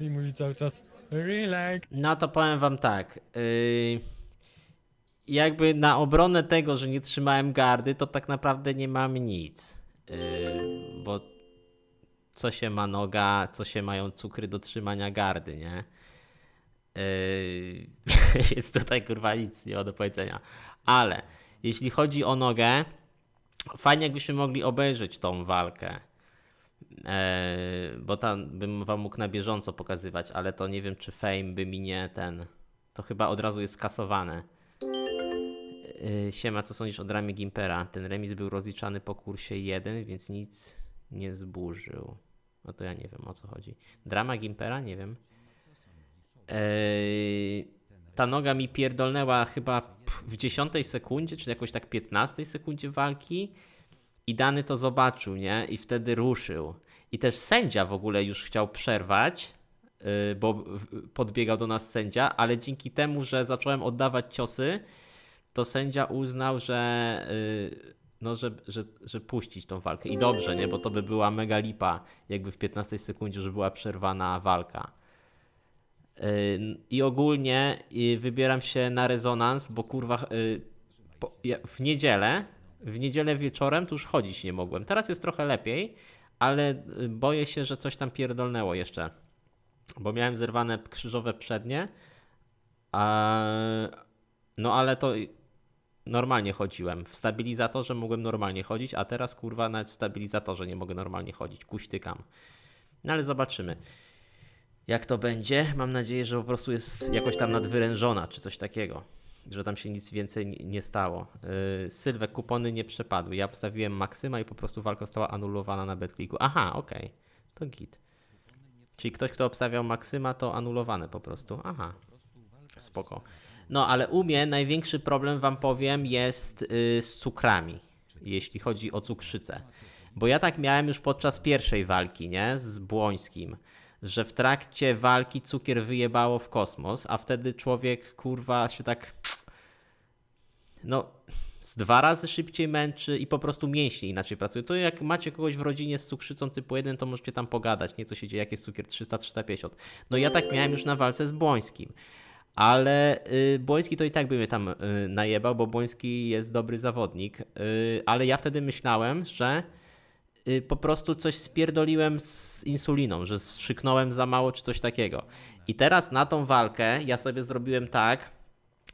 i mówi cały czas relax. No to powiem wam tak. Yy, jakby na obronę tego, że nie trzymałem gardy, to tak naprawdę nie mam nic. Yy, bo co się ma noga, co się mają cukry do trzymania gardy, nie? Yy, tutaj kurwa nic nie ma do powiedzenia. Ale jeśli chodzi o nogę, fajnie jakbyśmy mogli obejrzeć tą walkę. Eee, bo tam bym wam mógł na bieżąco pokazywać, ale to nie wiem, czy fame by mi nie ten. To chyba od razu jest skasowane. Eee, siema, co sądzisz o dramie Gimpera? Ten remis był rozliczany po kursie 1, więc nic nie zburzył. No to ja nie wiem o co chodzi. Drama Gimpera? Nie wiem. Eee, ta noga mi pierdolnęła chyba w 10 sekundzie, czy jakoś tak 15 sekundzie walki. I Dany to zobaczył, nie? I wtedy ruszył. I też sędzia w ogóle już chciał przerwać, yy, bo podbiegał do nas sędzia, ale dzięki temu, że zacząłem oddawać ciosy, to sędzia uznał, że, yy, no, że, że, że puścić tą walkę. I dobrze, nie? Bo to by była mega lipa, jakby w 15 sekundzie już była przerwana walka. Yy, I ogólnie wybieram się na rezonans, bo kurwa w niedzielę, w niedzielę wieczorem to już chodzić nie mogłem. Teraz jest trochę lepiej, ale y, boję się, że coś tam pierdolnęło jeszcze. Bo miałem zerwane krzyżowe przednie, a, no ale to normalnie chodziłem. W stabilizatorze mogłem normalnie chodzić, a teraz kurwa nawet w stabilizatorze nie mogę normalnie chodzić. Kuśtykam. No ale zobaczymy. Jak to będzie? Mam nadzieję, że po prostu jest jakoś tam nadwyrężona, czy coś takiego. Że tam się nic więcej nie- stało. Yy, Sylwek, kupony nie przepadły. Ja wstawiłem maksyma i po prostu walka została anulowana na betclicku. Aha, okej. To git. Czyli ktoś, kto obstawiał maksyma, to anulowane po prostu. Aha. Spoko. No, ale u mnie największy problem, wam powiem, jest yy, z cukrami, jeśli chodzi o cukrzycę. Bo ja tak miałem już podczas pierwszej walki, nie? Z Błońskim. Że w trakcie walki cukier wyjebało w kosmos, a wtedy człowiek, kurwa, się tak no, z dwa razy szybciej męczy i po prostu mięśnie inaczej pracują. To jak macie kogoś w rodzinie z cukrzycą typu 1, to możecie tam pogadać, nie co się dzieje, jak jest cukier 300-350. No ja tak miałem już na walce z Błońskim. Ale y, Błoński to i tak by mnie tam y, najebał, bo Błoński jest dobry zawodnik. Y, ale ja wtedy myślałem, że po prostu coś spierdoliłem z insuliną, że strzyknąłem za mało czy coś takiego. I teraz na tą walkę ja sobie zrobiłem tak,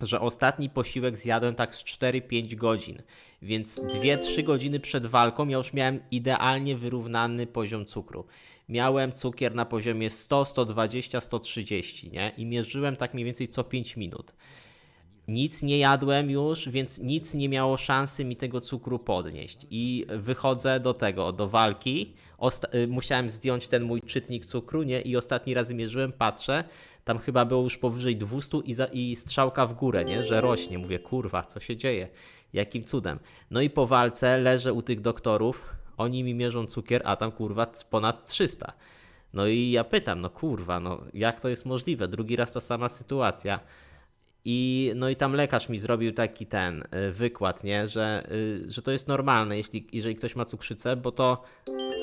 że ostatni posiłek zjadłem tak z 4-5 godzin, więc 2-3 godziny przed walką ja już miałem idealnie wyrównany poziom cukru. Miałem cukier na poziomie 100, 120, 130, nie? I mierzyłem tak mniej więcej co 5 minut. Nic nie jadłem już, więc nic nie miało szansy mi tego cukru podnieść. I wychodzę do tego, do walki. Osta- y, musiałem zdjąć ten mój czytnik cukru, nie? I ostatni raz mierzyłem, patrzę, tam chyba było już powyżej 200 i, za- i strzałka w górę, nie? Że rośnie. Mówię, kurwa, co się dzieje? Jakim cudem? No i po walce leżę u tych doktorów, oni mi mierzą cukier, a tam kurwa ponad 300. No i ja pytam, no kurwa, no jak to jest możliwe? Drugi raz ta sama sytuacja. I no i tam lekarz mi zrobił taki ten y, wykład, nie, że, y, że to jest normalne, jeśli, jeżeli ktoś ma cukrzycę, bo to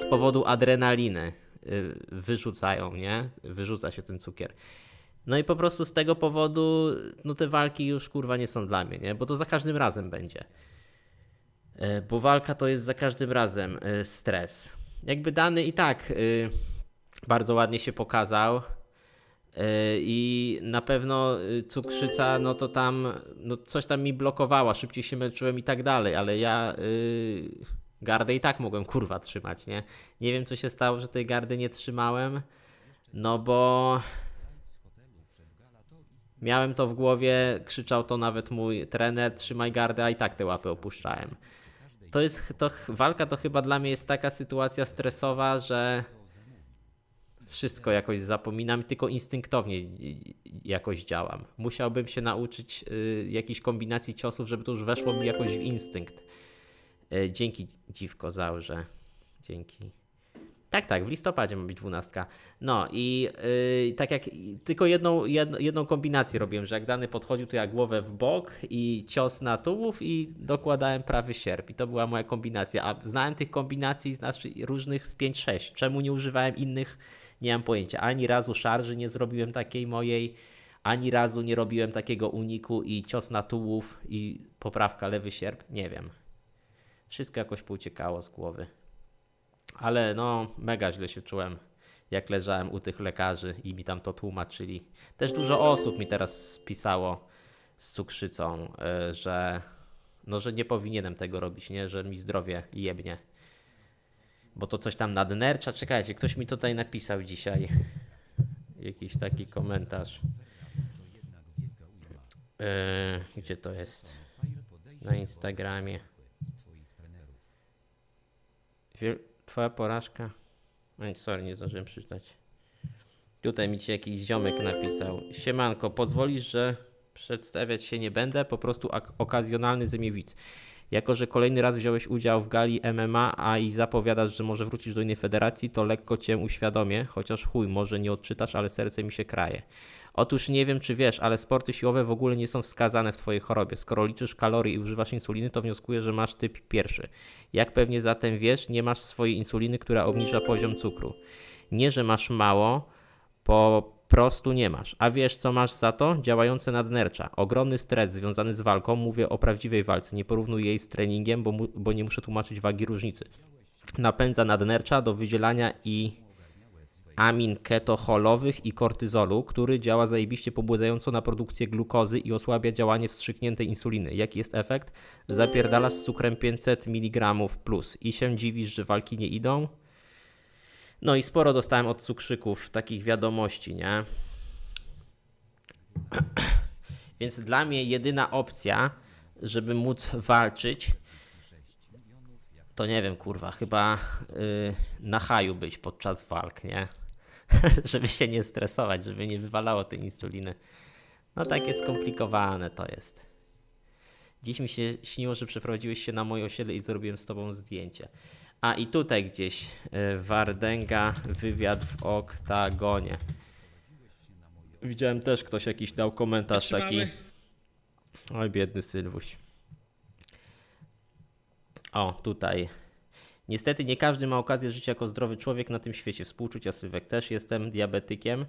z powodu adrenaliny y, wyrzucają, nie? Wyrzuca się ten cukier. No i po prostu z tego powodu, no te walki już kurwa nie są dla mnie, nie? Bo to za każdym razem będzie. Bo walka to jest za każdym razem stres. Jakby dany i tak bardzo ładnie się pokazał. Yy, I na pewno y, cukrzyca, no to tam, no coś tam mi blokowała, szybciej się męczyłem i tak dalej, ale ja yy, gardę i tak mogłem kurwa trzymać, nie? Nie wiem co się stało, że tej gardy nie trzymałem, no bo miałem to w głowie, krzyczał to nawet mój trener, trzymaj gardę, a i tak te łapy opuszczałem. To jest, to walka to chyba dla mnie jest taka sytuacja stresowa, że wszystko jakoś zapominam, tylko instynktownie jakoś działam. Musiałbym się nauczyć y, jakiejś kombinacji ciosów, żeby to już weszło mi jakoś w instynkt. Y, dzięki dziwko Zaurze. Dzięki. Tak, tak, w listopadzie ma być dwunastka. No i y, tak jak tylko jedną, jedną, jedną kombinację robiłem, że jak dany podchodził, to ja głowę w bok i cios na tułów i dokładałem prawy sierp. I to była moja kombinacja. A znałem tych kombinacji znaczy różnych z 5-6. Czemu nie używałem innych Nie mam pojęcia. Ani razu szarży nie zrobiłem takiej mojej, ani razu nie robiłem takiego uniku i cios na tułów i poprawka lewy sierp. Nie wiem. Wszystko jakoś pouciekało z głowy. Ale no, mega źle się czułem, jak leżałem u tych lekarzy i mi tam to tłumaczyli. Też dużo osób mi teraz pisało z cukrzycą, y, że no, że nie powinienem tego robić, nie, że mi zdrowie jebnie. Bo to coś tam nadnercza. Czekajcie, ktoś mi tutaj napisał dzisiaj jakiś taki komentarz. Yy, gdzie to jest? Na Instagramie. Twoja porażka. Oj, sorry, nie zdążyłem przeczytać. Tutaj mi ci jakiś ziomek napisał. Siemanko, pozwolisz, że przedstawiać się nie będę, po prostu ak- okazjonalny zemiewidz. Jako, że kolejny raz wziąłeś udział w gali MMA, a i zapowiadasz, że może wrócisz do innej federacji, to lekko cię uświadomię, chociaż chuj, może nie odczytasz, ale serce mi się kraje. Otóż nie wiem, czy wiesz, ale sporty siłowe w ogóle nie są wskazane w twojej chorobie. Skoro liczysz kalorie i używasz insuliny, to wnioskuję, że masz typ pierwszy. Jak pewnie zatem wiesz, nie masz swojej insuliny, która obniża poziom cukru. Nie, że masz mało, po prostu nie masz. A wiesz, co masz za to? Działające nadnercza. Ogromny stres związany z walką. Mówię o prawdziwej walce. Nie porównuj jej z treningiem, bo, mu, bo nie muszę tłumaczyć wagi różnicy. Napędza nadnercza do wydzielania i amin ketocholowych i kortyzolu, który działa zajebiście pobudzająco na produkcję glukozy i osłabia działanie wstrzykniętej insuliny. Jaki jest efekt? Zapierdalasz z cukrem 500 mg plus i się dziwisz, że walki nie idą? No i sporo dostałem od cukrzyków takich wiadomości, nie? Więc dla mnie jedyna opcja, żeby móc walczyć, to nie wiem, kurwa, chyba yy, na haju być podczas walk, nie? żeby się nie stresować, żeby nie wywalało tej insuliny. No takie skomplikowane to jest. Dziś mi się śniło, że przeprowadziłeś się na moje osiedle i zrobiłem z tobą zdjęcie. A i tutaj gdzieś y, Wardęga, wywiad w oktagonie. Widziałem też ktoś jakiś dał komentarz taki. Oj, biedny Sylwuś. O, tutaj. Niestety nie każdy ma okazję żyć jako zdrowy człowiek na tym świecie. Współczucia Sylwek też jestem diabetykiem.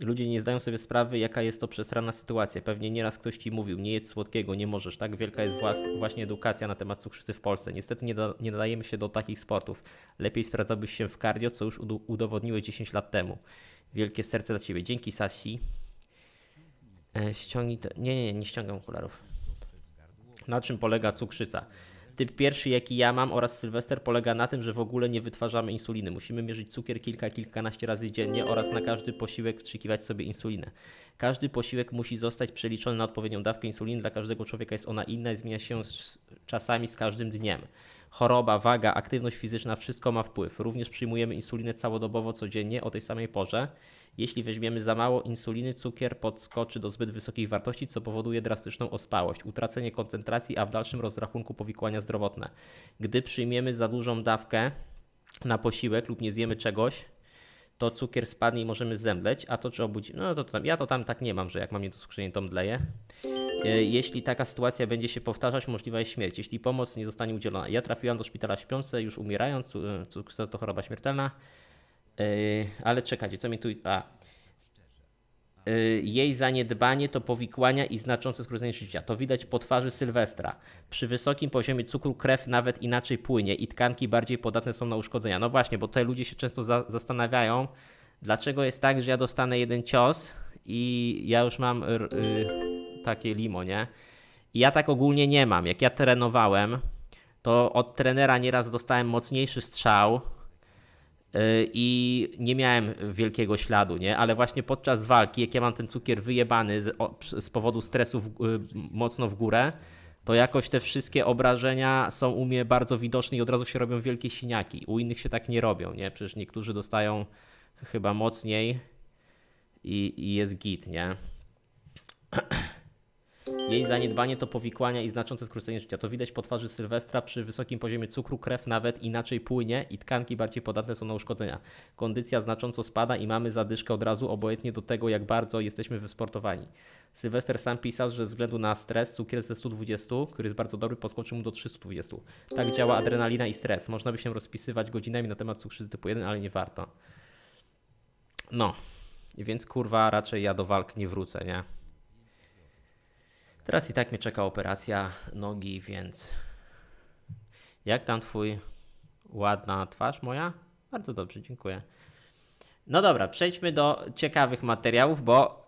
Ludzie nie zdają sobie sprawy, jaka jest to przesrana sytuacja. Pewnie nieraz ktoś ci mówił, nie jedz słodkiego, nie możesz. Tak wielka jest właśnie edukacja na temat cukrzycy w Polsce. Niestety nie, da- nie nadajemy się do takich sportów. Lepiej sprawdzałbyś się w cardio, co już udowodniłeś 10 lat temu. Wielkie serce dla ciebie. Dzięki Sasi. E, ściągnij. Nie, nie, nie, nie ściągam okularów. Na czym polega cukrzyca? Typ pierwszy, jaki ja mam oraz Sylwester, polega na tym, że w ogóle nie wytwarzamy insuliny. Musimy mierzyć cukier kilka, kilkanaście razy dziennie oraz na każdy posiłek wstrzykiwać sobie insulinę. Każdy posiłek musi zostać przeliczony na odpowiednią dawkę insuliny. Dla każdego człowieka jest ona inna i zmienia się z, czasami z każdym dniem. Choroba, waga, aktywność fizyczna, wszystko ma wpływ. Również przyjmujemy insulinę całodobowo codziennie o tej samej porze. Jeśli weźmiemy za mało insuliny, cukier podskoczy do zbyt wysokich wartości, co powoduje drastyczną ospałość, utracenie koncentracji, a w dalszym rozrachunku powikłania zdrowotne. Gdy przyjmiemy za dużą dawkę na posiłek lub nie zjemy czegoś, to cukier spadnie i możemy zemdleć, a to czy obudzi... No to tam, ja to tam tak nie mam, że jak mam niedoskurzenie, to mdleję. E, Jeśli taka sytuacja będzie się powtarzać, możliwa jest śmierć, jeśli pomoc nie zostanie udzielona. Ja trafiłam do szpitala śpiące, już umierając, cu- e, cukrzyca to choroba śmiertelna. Yy, ale czekajcie, co mi tu. A. Yy, jej zaniedbanie to powikłania i znaczące skrócenie życia. To widać po twarzy Sylwestra. Przy wysokim poziomie cukru krew nawet inaczej płynie i tkanki bardziej podatne są na uszkodzenia. No właśnie, bo tutaj ludzie się często za zastanawiają, dlaczego jest tak, że ja dostanę jeden cios i ja już mam y, takie limo, nie? I ja tak ogólnie nie mam. Jak ja trenowałem, to od trenera nieraz dostałem mocniejszy strzał, i nie miałem wielkiego śladu, nie? Ale właśnie podczas walki, jak ja mam ten cukier wyjebany z, o, z powodu stresu w, y, mocno w górę, to jakoś te wszystkie obrażenia są u mnie bardzo widoczne i od razu się robią wielkie siniaki. U innych się tak nie robią, nie? Przecież niektórzy dostają chyba mocniej i, i jest git, nie? Jej zaniedbanie to powikłania i znaczące skrócenie życia. To widać po twarzy Sylwestra przy wysokim poziomie cukru, krew nawet inaczej płynie i tkanki bardziej podatne są na uszkodzenia. Kondycja znacząco spada i mamy zadyszkę od razu, obojętnie do tego, jak bardzo jesteśmy wysportowani. Sylwester sam pisał, że ze względu na stres cukier ze 120, który jest bardzo dobry, podskoczył mu do 320. Tak działa adrenalina i stres. Można by się rozpisywać godzinami na temat cukrzycy typu 1, ale nie warto. No, więc kurwa raczej ja do walk nie wrócę, nie? Teraz i tak mnie czeka operacja nogi, więc jak tam twój ładna twarz moja? Bardzo dobrze, dziękuję. No dobra, przejdźmy do ciekawych materiałów, bo